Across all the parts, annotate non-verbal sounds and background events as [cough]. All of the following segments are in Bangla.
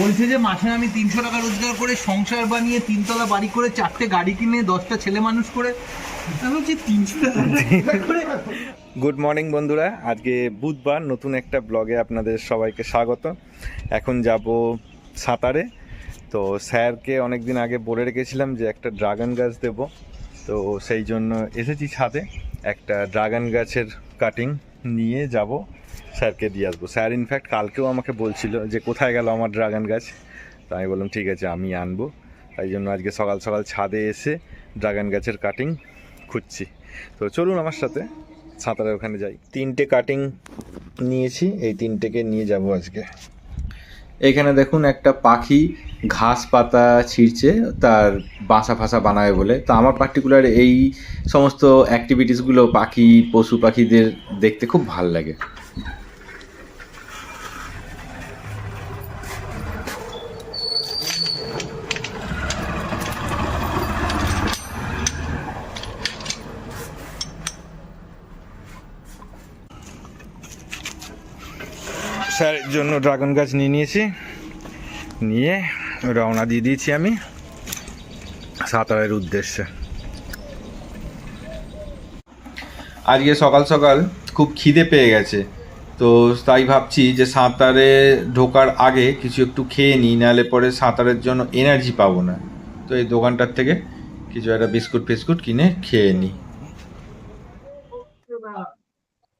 বলছে যে মাসে আমি তিনশো টাকা রোজগার করে সংসার বানিয়ে তিনতলা বাড়ি করে চারটে গাড়ি কিনে দশটা ছেলে মানুষ করে। তিনশো টাকা করে? গুড মর্নিং বন্ধুরা। আজকে বুধবার, নতুন একটা ব্লগে আপনাদের সবাইকে স্বাগত। এখন যাব সাঁতারে। তো স্যারকে অনেক দিন আগে বলে রেখেছিলাম যে একটা ড্রাগন গাছ দেব। তো সেই জন্য এসেছি ছাদে। একটা ড্রাগন গাছের কাটিং নিয়ে যাব, স্যারকে দিয়ে আসব। স্যার ইনফ্যাক্ট কালকেও আমাকে বলছিল যে, কোথায় গেল আমার ড্রাগন গাছ? তো আমি বললাম, ঠিক আছে, আমি আনব। তাই জন্য আজকে সকাল সকাল ছাদে এসে ড্রাগন গাছের কাটিং খুঁজছি। তো চলুন আমার সাথে, সাঁতারের ওখানে যাই। তিনটে কাটিং নিয়েছি, এই তিনটেকে নিয়ে যাব আজকে। এখানে দেখুন একটা পাখি ঘাস পাতা ছিঁড়ছে, তার বাসা ফাসা বানাবে বলে। তো আমার পার্টিকুলার এই সমস্ত অ্যাক্টিভিটিসগুলো পাখি, পশু পাখিদের দেখতে খুব ভালো লাগে। স্যারের জন্য ড্রাগন গাছ নিয়ে নিয়েছি। নিয়ে রওনা দিয়ে দিয়েছি আমি সাঁতারের উদ্দেশ্যে। আজকে সকাল সকাল খুব খিদে পেয়ে গেছে। তো তাই ভাবছি যে সাঁতারে ঢোকার আগে কিছু একটু খেয়ে নিই, নাহলে পরে সাঁতারের জন্য এনার্জি পাবো না। তো এই দোকানটার থেকে কিছু একটা বিস্কুট ফিস্কুট কিনে খেয়ে নিই।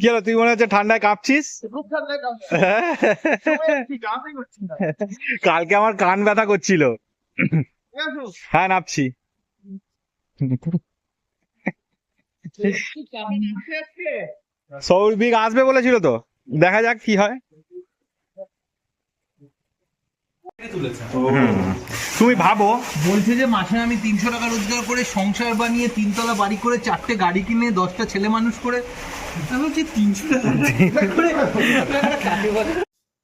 কি তুই মনে হচ্ছে ঠান্ডায় কাঁপছিস? [laughs] কালকে আমার কান ব্যথা করছিল। হ্যাঁ নাপছি। সৌরভিক আসবে বলেছিল তো? দেখা যাক কি হয়। তুমি ভাবো। বলছে যে মাসে আমি তিনশো টাকা রোজগার করে সংসার বানিয়ে তিনতলা বাড়ি করে চারটে গাড়ি কিনে দশটা ছেলে মানুষ করে। তিনশো টাকা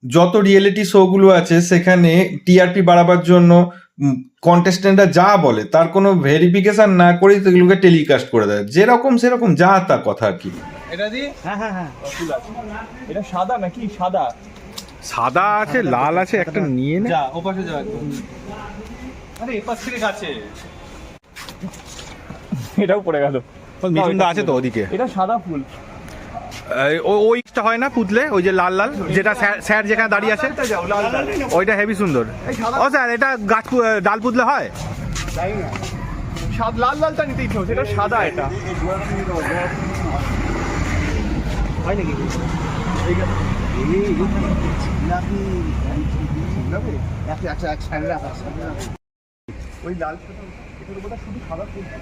যত রিয়েলিটি শোগুলো আছে সেখানে টিআরপি বাড়াবার জন্য কন্টেস্টেন্টরা যা বলে তার কোনো ভেরিফিকেশন না করেই সেগুলোকে টেলিকাস্ট করে দেয়। যেরকম সেরকম যা তা কথা আর কি। এটা দি হ্যাঁ হ্যাঁ হ্যাঁ। এটা সাদা নাকি? সাদা। সাদা আছে লাল আছে একটা নিয়ে নে। যা ওপাশে যা একদম। আরে এপাশ থেকে কাছে। এটাও পড়ে গেল। মিঠুনদা আছে তো ওদিকে। এটা সাদা ফুল। ওইটা হয় না পুতলে? ওই যে লাল লাল যেটা স্যার- স্যার যেখানে দাঁড়িয়ে আছে? ওইটা হেভি সুন্দর। ও স্যার এটা গাছ ডাল পুতলে হয়? সাদ লাল লালটা নিতে ইচ্ছে হচ্ছে এটা সাদা এটা। হয় নাকি? ওই লাল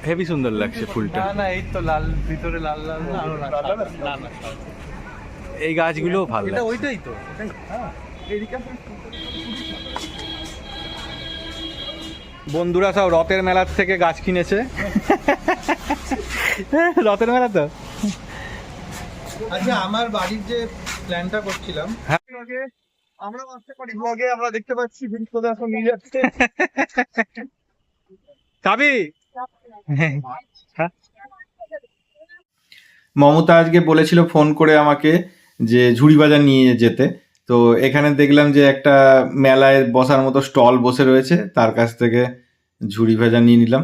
হেভি সুন্দর লাগছে ফুলটা। না না এই তো লাল ভিতরে লাল লাল না আরও না লাল লাল? না না এই গাছগুলো ভালো এটা ওইটাই তো। হ্যাঁ বন্ধুরা সব রথের মেলার থেকে গাছ কিনেছে। রথের মেলা তো? আচ্ছা আমার বাড়ির যে প্ল্যানটা করছিলাম আগে আমরা আসতে পারি। ব্লগে আমরা দেখতে পাচ্ছি এখন নিয়ে যাচ্ছে। খাবি মমতা আজকে বলেছিল ফোন করে আমাকে যে ঝুড়ি বাজার নিয়ে যেতে। তো এখানে দেখলাম যে একটা মেলায় বসার মতো স্টল বসে রয়েছে তার কাছ থেকে ঝুড়ি ভাজা নিয়ে নিলাম।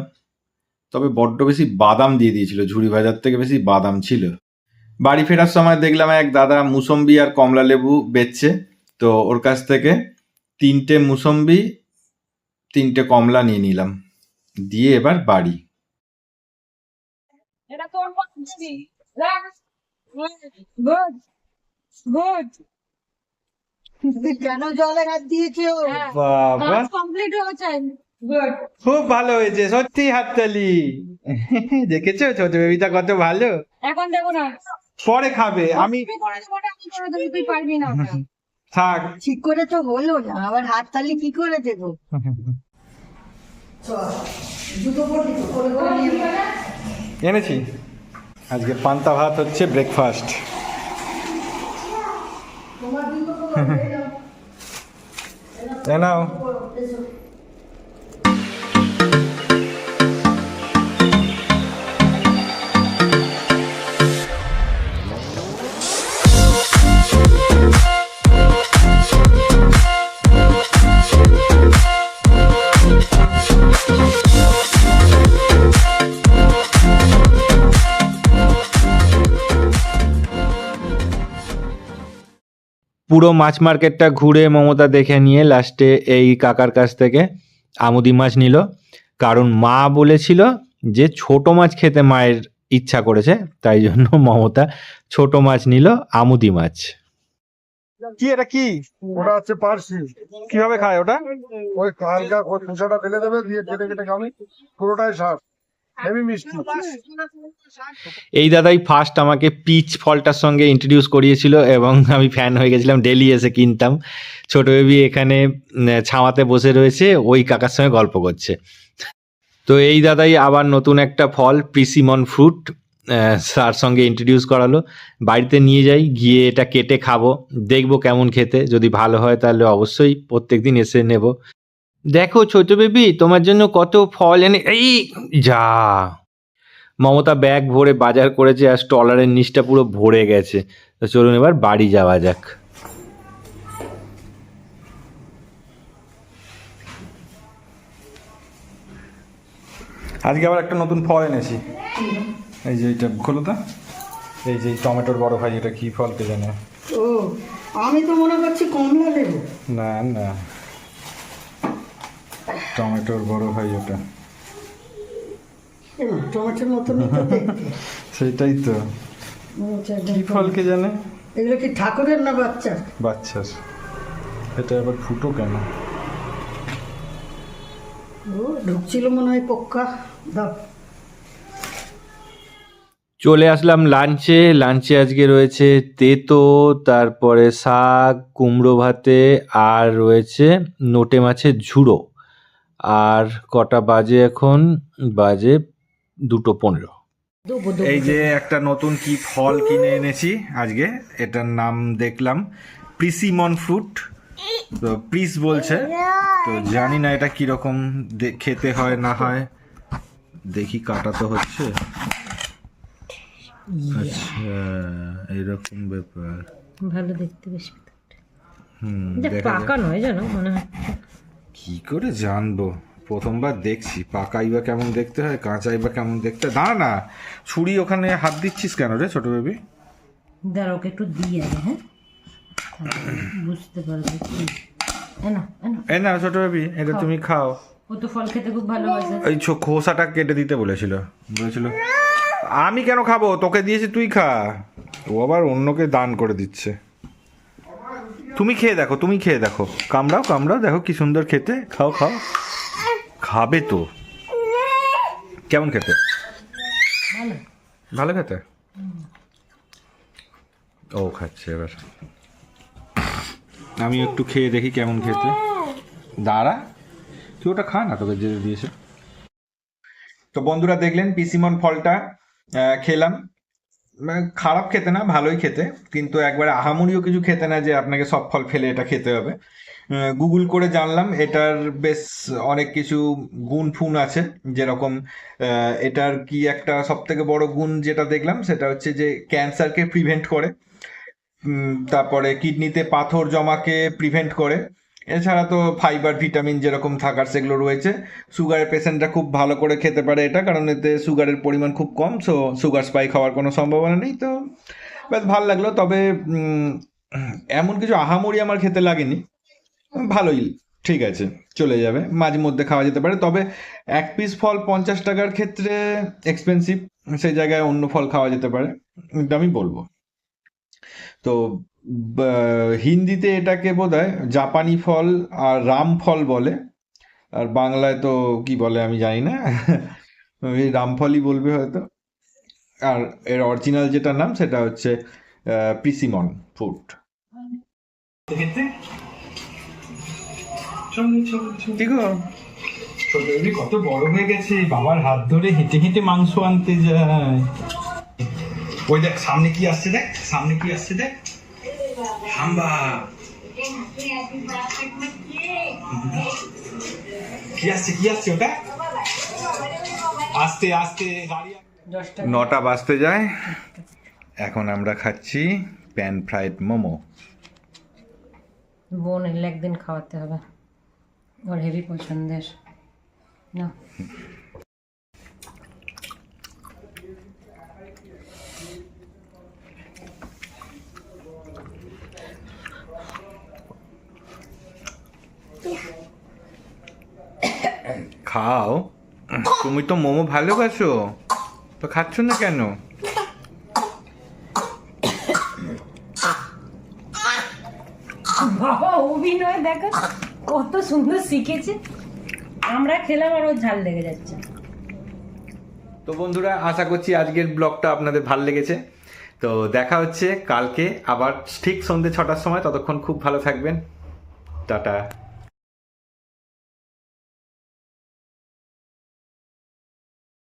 তবে বড্ড বেশি বাদাম দিয়ে দিয়েছিল ঝুড়ি ভাজার থেকে বেশি বাদাম ছিল। বাড়ি ফেরার সময় দেখলাম এক দাদা মুসম্বি আর কমলা লেবু বেচছে। তো ওর কাছ থেকে তিনটে মুসম্বি তিনটে কমলা নিয়ে নিলাম। দিয়ে এবার বাড়ি। কেন জলে হাত দিয়েছ বাবা। কমপ্লিট হয়েছে। খুব ভালো হয়েছে সত্যি হাততালি। দেখেছ ছোট বেবিটা কত ভালো? এখন দেবো না। পরে খাবে। আমি তুই পারবি না। ওটা। [laughs] থাক। ঠিক করে তো হলো না আবার হাত তালি কি করে দেবো। এনেছি। আজকে পান্তা ভাত হচ্ছে ব্রেকফাস্ট নাও। পুরো মাছ মার্কেটটা ঘুরে মমতা দেখে নিয়ে লাস্টে এই কাকার কাছ থেকে আমুদি মাছ নিল। কারণ মা বলেছিল যে ছোট মাছ খেতে মায়ের ইচ্ছা করেছে তাই জন্য মমতা ছোট মাছ নিল আমুদি মাছ। কি এটা কি? ওটা হচ্ছে পার্সি। কীভাবে খায় ওটা? ওই খোসাটা ফেলে দেবে দিয়ে কেটে কেটে খাবে পুরোটাই সার। হেভি মিষ্টি এই দাদাই ফার্স্ট আমাকে পিচ ফলটার সঙ্গে ইন্ট্রোডিউস করিয়েছিল এবং আমি ফ্যান হয়ে গেছিলাম ডেলি এসে কিনতাম। ছোট বেবি এখানে ছাওয়াতে বসে রয়েছে ওই কাকার সঙ্গে গল্প করছে। তো এই দাদাই আবার নতুন একটা ফল প্রিসিমন ফ্রুট তার সঙ্গে ইন্ট্রোডিউস করালো। বাড়িতে নিয়ে যাই গিয়ে এটা কেটে খাব দেখব কেমন খেতে। যদি ভালো হয় তাহলে অবশ্যই প্রত্যেকদিন এসে নেব। দেখো ছোট বেবি তোমার জন্য কত ফল এনে এই যা। মমতা ব্যাগ ভরে বাজার করেছে আর স্টলারের নিচটা পুরো ভরে গেছে। তো চলুন এবার বাড়ি যাওয়া যাক। আজকে আবার একটা নতুন ফল এনেছি। এই যে এইটা খোলো তো। এই যে টমেটোর বড় ভাই এটা কি ফল কে জানে? ও আমি তো মনে করছি কমলা লেবু। না না। টমেটোর বড় ভাই ওটা। টমেটোর মতনই তো দেখতে। [laughs] সেটাই তো। কি ফল কে জানে? এগুলো কি ঠাকুরের না বাচ্চার? বাচ্চার। এটা আবার ফুটো কেন? ও ঢুকছিল মনে হয় পক্কা। দাও। চলে আসলাম লাঞ্চে। লাঞ্চে আজকে রয়েছে তেতো তারপরে শাক কুমড়ো ভাতে আর রয়েছে নোটে মাছের ঝুড়ো। আর কটা বাজে এখন? বাজে দুটো পনেরো। এই যে একটা নতুন কি ফল কিনে এনেছি আজকে এটার নাম দেখলাম প্রিসিমন ফ্রুট। তো প্রিস বলছে তো জানি না এটা কীরকম দে- খেতে হয় না হয়। দেখি কাটা তো হচ্ছে। আচ্ছা এরকম ব্যাপার। ভালো দেখতে বেশ হুম পাকা নয় জানো মনে হয়। কি করে জানব? প্রথমবার দেখছি। পাকাই বা কেমন দেখতে হয় কাঁচাই বা কেমন দেখতে হয়? দাঁড়া না ছুরি ওখানে হাত দিচ্ছিস কেন রে ছোট বেবি? দাঁড়া ওকে একটু দিই আগে হ্যাঁ? বুঝতে পারবে এনো না ছোট বেবি এটা তুমি খাও। ও তো ফল খেতে খুব ভালোবাসে। ছো- খোসাটা কেটে দিতে বলেছিল বলেছিল। আমি কেন খাব? তোকে দিয়েছি তুই খা। ও আবার অন্যকে দান করে দিচ্ছে। তুমি খেয়ে দেখো তুমি খেয়ে দেখো। কামড়াও কামড়াও দেখো কি সুন্দর খেতে। খাও খাও। খাবে তো। কেমন খেতে? ভালো। খেতে? ও খাচ্ছে এবার। আমি একটু খেয়ে দেখি কেমন খেতে। দাঁড়া তুই ওটা খা না তোকে যে দিয়েছে। তো বন্ধুরা দেখলেন পিসিমন ফলটা খেলাম। খারাপ খেতে না, ভালোই খেতে। কিন্তু একবারে আহামরিও কিছু খেতে না যে আপনাকে সব ফল ফেলে এটা খেতে হবে। গুগল করে জানলাম, এটার বেশ অনেক কিছু গুণ ফুন আছে। যেরকম এটার কি একটা সব থেকে বড় গুণ যেটা দেখলাম, সেটা হচ্ছে যে ক্যান্সারকে প্রিভেন্ট করে। তারপরে কিডনিতে পাথর জমাকে প্রিভেন্ট করে। এছাড়া তো ফাইবার ভিটামিন যেরকম থাকার সেগুলো রয়েছে। সুগারের পেশেন্টরা খুব ভালো করে খেতে পারে এটা, কারণ এতে সুগারের পরিমাণ খুব কম সো সুগার স্পাইক হওয়ার কোনো সম্ভাবনা নেই, তো বেশ ভালো লাগল। তবে এমন কিছু আহামরি আমার খেতে লাগেনি। ভালোই, ঠিক আছে, চলে যাবে, মাঝে মধ্যে খাওয়া যেতে পারে। তবে এক পিস ফল পঞ্চাশ টাকার ক্ষেত্রে এক্সপেন্সিভ সেই জায়গায় অন্য ফল খাওয়া যেতে পারে, এটা আমি বলব। তো হিন্দিতে এটাকে বোধহয় জাপানি ফল আর রাম ফল বলে। আর বাংলায় তো কি বলে আমি জানি না। এই রামফলই বলবে হয়তো। আর এর অরিজিনাল যেটা নাম সেটা হচ্ছে প্রিসিমন ফ্রুট। কত বড় হয়ে গেছে বাবার হাত ধরে হেঁটে হেঁটে মাংস আনতে যায়। ওই দেখ সামনে কি আসছে দেখ সামনে কি আসছে দেখ। হাম্বা। কি আসছে কি আসছে ওটা? আস্তে আস্তে গাড়ি নটা বাজতে যায়। এখন আমরা খাচ্ছি প্যান ফ্রাইড মোমো। বোন এলে একদিন খাওয়াতে হবে। ওর হেভি পছন্দের। না। খাও। তুমি তো মোমো ভালোবাসো। তো খাচ্ছ না কেন? বাবা অভিনয় দেখো কত সুন্দর শিখেছে। আমরা খেলাম আর ওর ঝাল লেগে যাচ্ছে। তো বন্ধুরা আশা করছি আজকের ব্লগটা আপনাদের ভালো লেগেছে। তো দেখা হচ্ছে কালকে আবার ঠিক সন্ধ্যে ছটার সময়। ততক্ষণ খুব ভালো থাকবেন। টাটা।